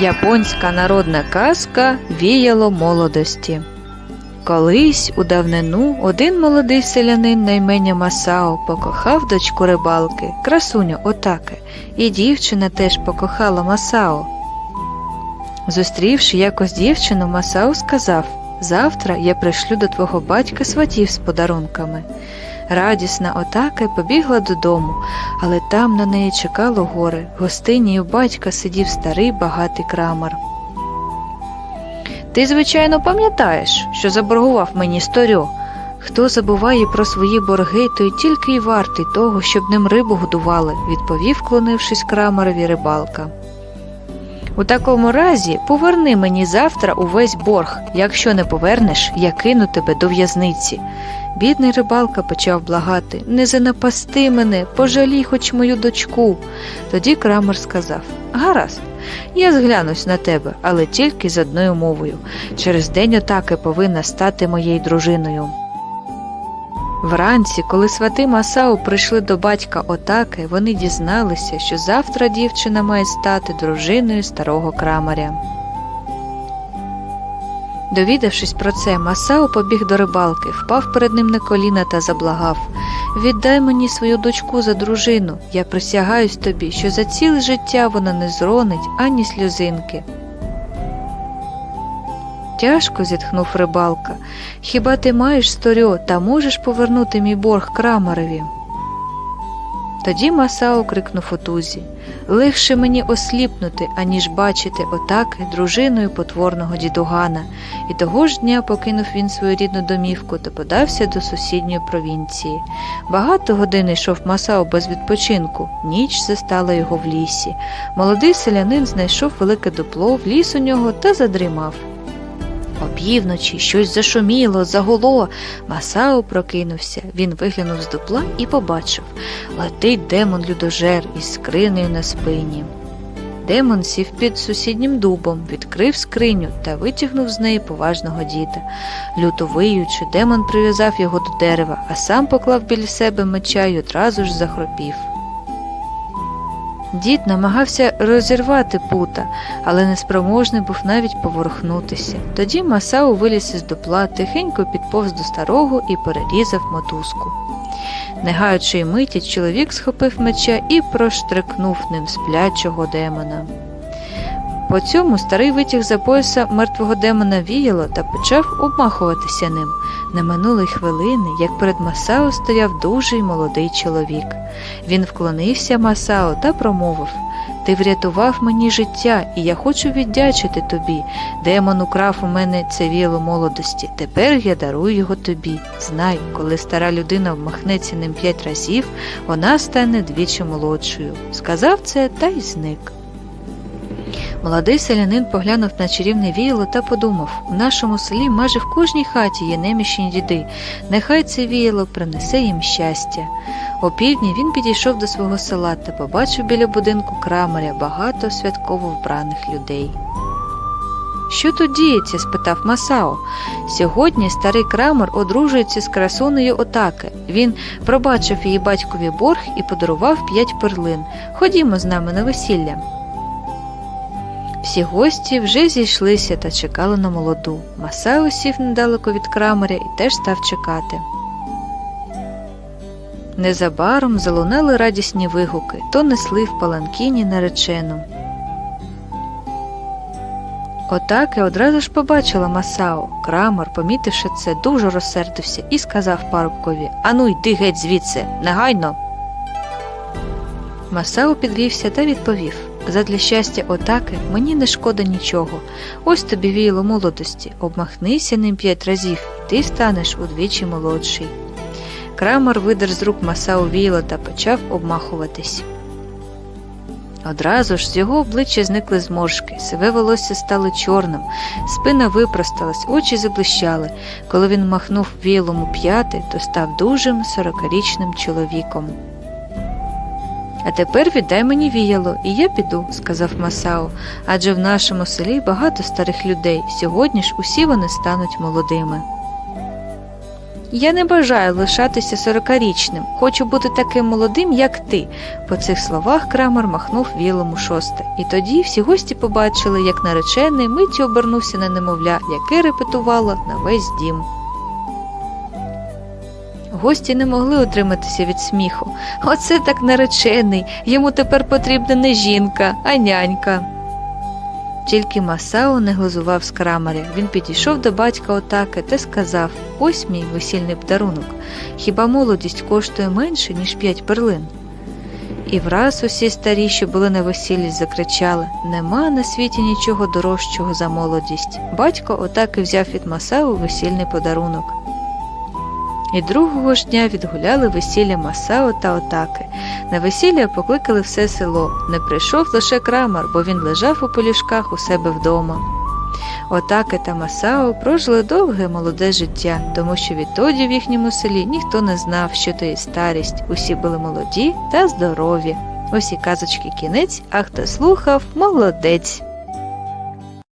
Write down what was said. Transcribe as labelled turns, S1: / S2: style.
S1: Японська народна казка віяло молодості. Колись у давнину один молодий селянин на ім'я Масао покохав дочку рибалки, красуню Отаке, і дівчина теж покохала Масао. Зустрівши якось дівчину, Масао сказав Завтра я пришлю до твого батька сватів з подарунками. Радісна Отаке побігла додому, але там на неї чекало горе. В гостині у батька сидів старий багатий крамар. Ти, звичайно, пам'ятаєш, що заборгував мені сторьо. Хто забуває про свої борги, той тільки й вартий того, щоб ним рибу годували, відповів, клонившись крамарові рибалка. У такому разі поверни мені завтра увесь борг. Якщо не повернеш, я кину тебе до в'язниці. Бідний рибалка почав благати Не занапасти мене, пожалій хоч мою дочку. Тоді крамер сказав Гаразд, я зглянусь на тебе, але тільки з одною мовою. Через день отаки повинна стати моєю дружиною. Вранці, коли свати Масау прийшли до батька Отаки, вони дізналися, що завтра дівчина має стати дружиною старого крамаря. Довідавшись про це, Масао побіг до рибалки, впав перед ним на коліна та заблагав Віддай мені свою дочку за дружину. Я присягаюсь тобі, що за ціле життя вона не зронить ані сльозинки. Тяжко зітхнув рибалка. Хіба ти маєш сторьо та можеш повернути мій борг крамарові? Тоді Масао крикнув отузі Легше мені осліпнути, аніж бачити отаки дружиною потворного дідугана, і того ж дня покинув він свою рідну домівку та подався до сусідньої провінції. Багато годин йшов Масао без відпочинку, ніч застала його в лісі. Молодий селянин знайшов велике дупло, вліз у нього та задрімав. Опівночі щось зашуміло, загуло. Масао прокинувся. Він виглянув з дупла і побачив летить демон людожер із скринею на спині. Демон сів під сусіднім дубом, відкрив скриню та витягнув з неї поважного діда. Люто виючи, демон прив'язав його до дерева, а сам поклав біля себе меча й одразу ж захропів. Дід намагався розірвати пута, але неспроможний був навіть поворухнутися. Тоді Масау виліз із дупла, тихенько підповз до старого і перерізав мотузку. Не гаючи миті, чоловік схопив меча і проштрикнув ним сплячого демона. По цьому старий витяг за пояса мертвого демона віяло та почав обмахуватися ним. Не минули хвилини, як перед Масао стояв дужий молодий чоловік. Він вклонився Масао та промовив Ти врятував мені життя, і я хочу віддячити тобі. Демон украв у мене це віло молодості. Тепер я дарую його тобі. Знай, коли стара людина обмахнеться ним п'ять разів, вона стане двічі молодшою. Сказав це та й зник. Молодий селянин поглянув на чарівне віяло та подумав у нашому селі майже в кожній хаті є неміщені діди. Нехай це віяло принесе їм щастя. О півдні він підійшов до свого села та побачив біля будинку крамаря багато святково вбраних людей. Що тут діється? спитав Масао. Сьогодні старий крамер одружується з красунею Отаки. Він пробачив її батькові борг і подарував п'ять перлин. Ходімо з нами на весілля. Всі гості вже зійшлися та чекали на молоду. Масао сів недалеко від крамаря і теж став чекати. Незабаром залунали радісні вигуки, то несли в паланкіні наречену. Отаке одразу ж побачила Масао. Крамар, помітивши це, дуже розсердився і сказав парубкові Ану, йди геть звідси, негайно. Масао підвівся та відповів Задля щастя отаки мені не шкода нічого. Ось тобі віяло молодості, обмахнися ним п'ять разів, і ти станеш удвічі молодший. Крамер видер з рук Масао віяло та почав обмахуватись. Одразу ж з його обличчя зникли зморшки, сиве волосся стало чорним, спина випросталась, очі заблищали. Коли він махнув віялом у п'яти, то став дужим сорокарічним чоловіком. А тепер віддай мені віяло, і я піду, сказав Масао, адже в нашому селі багато старих людей. Сьогодні ж усі вони стануть молодими. Я не бажаю лишатися сорокарічним, хочу бути таким молодим, як ти. По цих словах крамар махнув вілом у шосте, і тоді всі гості побачили, як наречений миттю обернувся на немовля, яке репетувало на весь дім. Гості не могли утриматися від сміху. Оце так наречений, йому тепер потрібна не жінка, а нянька. Тільки Масао не глузував з крамаря. Він підійшов до батька Отаки та сказав: Ось мій весільний подарунок. Хіба молодість коштує менше, ніж п'ять перлин? І враз усі старі, що були на весіллі, закричали Нема на світі нічого дорожчого за молодість. Батько Отаки взяв від Масао весільний подарунок. І другого ж дня відгуляли весілля Масао та Отаки. На весілля покликали все село. Не прийшов лише крамар, бо він лежав у полішках у себе вдома. Отаки та Масао прожили довге молоде життя, тому що відтоді в їхньому селі ніхто не знав, що то є старість. Усі були молоді та здорові. Ось і казочки кінець, а хто слухав, молодець.